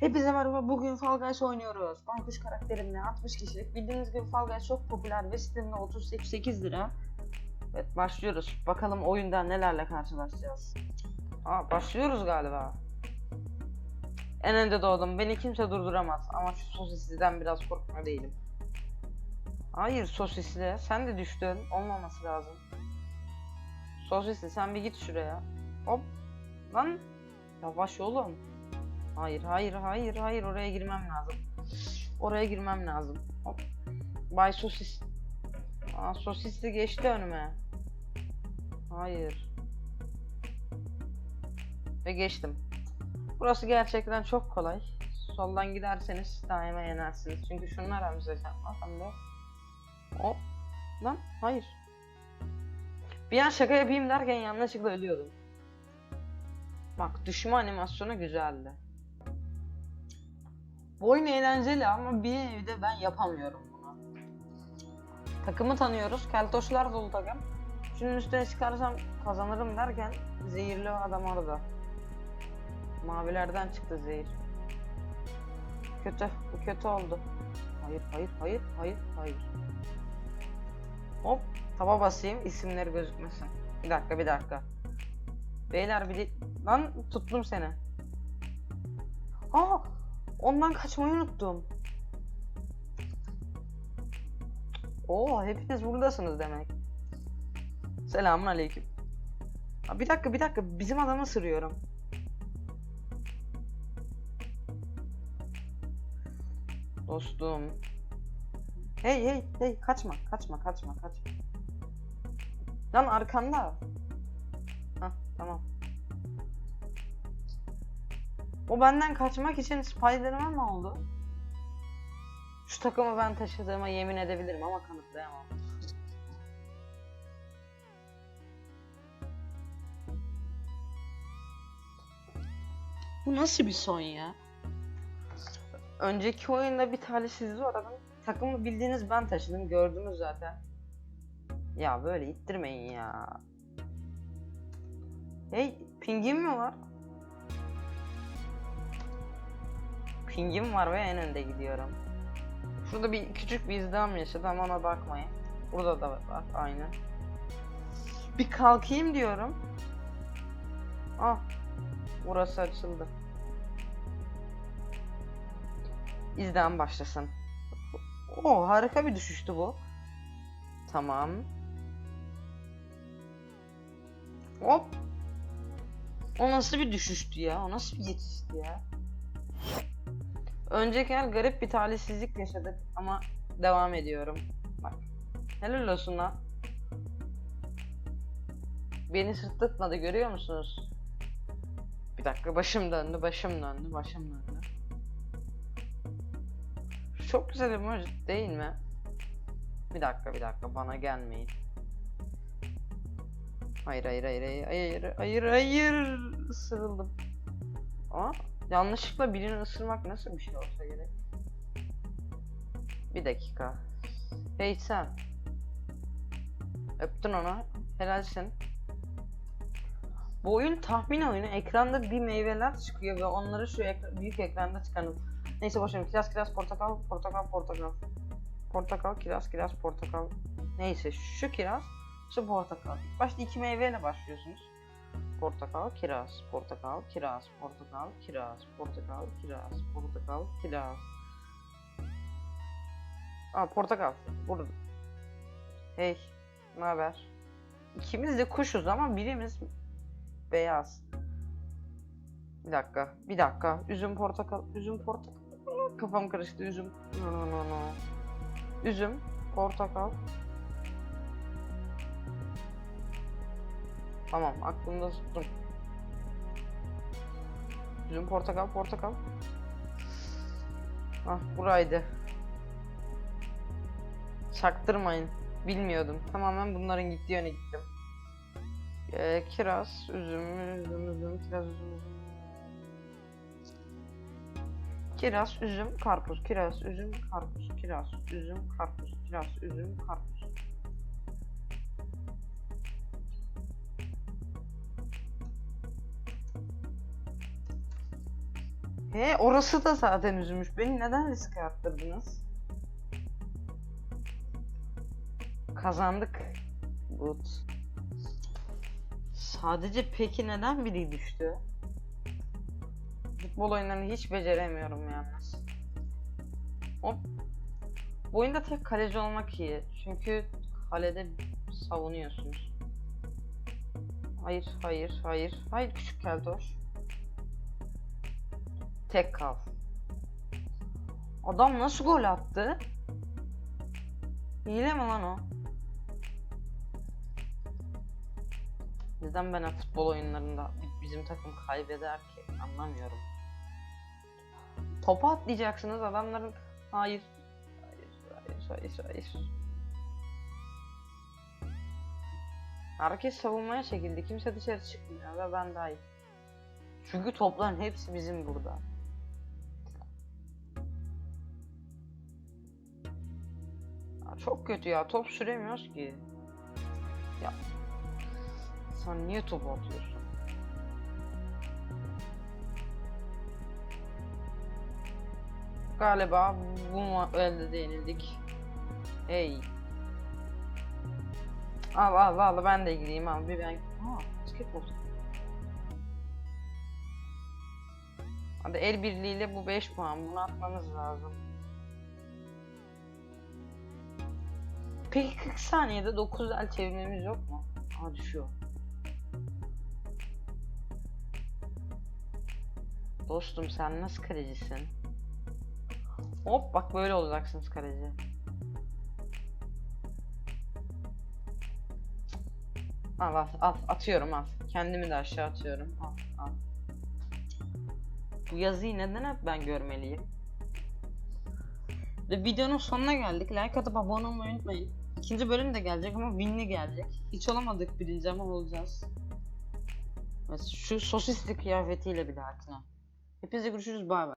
Hepinize merhaba. Bugün Fall Guys oynuyoruz. Baykuş karakterimle 60 kişilik. Bildiğiniz gibi Fall Guys çok popüler ve Steam'de 38 lira. Evet başlıyoruz. Bakalım oyunda nelerle karşılaşacağız. Aa başlıyoruz galiba. En önde doğdum. Beni kimse durduramaz. Ama şu sosisliden biraz korkma değilim. Hayır sosisli. Sen de düştün. Olmaması lazım. Sosisli sen bir git şuraya. Hop. Lan. Yavaş oğlum. Hayır, hayır, hayır, hayır. Oraya girmem lazım. Oraya girmem lazım. Hop. Bay Sosis. Aa, sosisli geçti önüme. Hayır. Ve geçtim. Burası gerçekten çok kolay. Soldan giderseniz daima yenersiniz. Çünkü şunlar hamze çarpmasam da. Hop. Lan hayır. Bir an şaka yapayım derken yanlışlıkla ölüyordum. Bak düşme animasyonu güzeldi. Bu oyun eğlenceli ama bir evde ben yapamıyorum bunu. Takımı tanıyoruz. Keltoşlar dolu takım. Şunun üstüne çıkarsam kazanırım derken zehirli adam orada. Mavilerden çıktı zehir. Kötü. Bu kötü oldu. Hayır, hayır, hayır, hayır, hayır. Hop. Taba basayım isimleri gözükmesin. Bir dakika, bir dakika. Beyler bir. Lan tuttum seni. Aa! Ondan kaçmayı unuttum. Oo, hepiniz buradasınız demek. Selamun aleyküm. Bir dakika, bir dakika. Bizim adamı sırıyorum. Dostum. Hey hey hey kaçma kaçma kaçma kaçma. Lan arkanda. Hah tamam. O benden kaçmak için Spiderman mı oldu? Şu takımı ben taşıdığıma yemin edebilirim ama kanıtlayamam. Bu nasıl bir son ya? Önceki oyunda bir talihsizliği uğradım. Takımı bildiğiniz ben taşıdım. Gördünüz zaten. Ya böyle ittirmeyin ya. Hey, pingin mi var? Pingim var ve en önde gidiyorum. Şurada bir küçük bir izdiham yaşadı ama ona bakmayın. Burada da var aynı. Bir kalkayım diyorum. Ah, burası açıldı. İzdiham başlasın. Oo harika bir düşüştü bu. Tamam. Hop. O nasıl bir düşüştü ya? O nasıl bir geçişti ya? Önceki el garip bir talihsizlik yaşadık ama devam ediyorum. Bak. Helal olsun lan. Beni sırtlatmadı görüyor musunuz? Bir dakika başım döndü, başım döndü, başım döndü. Çok güzel emoji değil mi? Bir dakika bir dakika bana gelmeyin. Hayır hayır hayır hayır hayır hayır hayır ısırıldım. Aa yanlışlıkla birini ısırmak nasıl bir şey olsa gerek? Bir dakika. Hey sen. Öptün onu. Helalsin. Bu oyun tahmin oyunu. Ekranda bir meyveler çıkıyor ve onları şu ekra- büyük ekranda çıkarın. Neyse boşverin. Kiraz kiraz portakal portakal portakal. Portakal kiraz kiraz portakal. Neyse şu kiraz şu portakal. Başta iki meyveyle başlıyorsunuz. Portakal, kiraz, portakal, kiraz, portakal, kiraz, portakal, kiraz, portakal, kiraz. Aa portakal. Burada. Hey, ne haber? İkimiz de kuşuz ama birimiz beyaz. Bir dakika, bir dakika. Üzüm portakal, üzüm portakal. Kafam karıştı üzüm. No, no, no. Üzüm, portakal. Tamam, aklımda tuttum. Üzüm, portakal, portakal. Ah, buraydı. Çaktırmayın. Bilmiyordum. Tamamen bunların gittiği yöne gittim. Ee, kiraz, üzüm, üzüm, üzüm, kiraz, üzüm, üzüm. Kiraz, üzüm, karpuz, kiraz, üzüm, karpuz, kiraz, üzüm, karpuz, kiraz, üzüm, karpuz. He orası da zaten üzülmüş. Beni neden riske attırdınız? Kazandık. Good. Sadece peki neden biri düştü? Futbol oyunlarını hiç beceremiyorum yalnız. Hop. Bu oyunda tek kaleci olmak iyi. Çünkü kalede savunuyorsunuz. Hayır, hayır, hayır. Hayır küçük keltoş. Tek kal. Adam nasıl gol attı? Hile mi lan o? Neden ben futbol oyunlarında bizim takım kaybeder ki? Anlamıyorum. Topa atlayacaksınız adamların... Hayır. Hayır, hayır, hayır, hayır. Herkes savunmaya çekildi. Kimse dışarı çıkmıyor ve ben dahil. Çünkü topların hepsi bizim burada. Çok kötü ya. Top süremiyoruz ki. Ya. Sen niye top atıyorsun? Galiba bu elde de. Hey. Al al al ben de gireyim al bir ben. Aa, basketbol. Hadi el birliğiyle bu 5 puan. Bunu atmamız lazım. Peki 40 saniyede 9 el çevirmemiz yok mu? Aa düşüyor. Dostum sen nasıl kalecisin? Hop bak böyle olacaksınız kaleci. Al al al atıyorum al. Kendimi de aşağı atıyorum. Al al. Bu yazıyı neden hep ben görmeliyim? Ve videonun sonuna geldik. Like atıp abone olmayı unutmayın. İkinci bölüm de gelecek ama winli gelecek. Hiç olamadık birinci ama olacağız. Şu sosisli kıyafetiyle bir dahakine. Hepinize görüşürüz bay bay.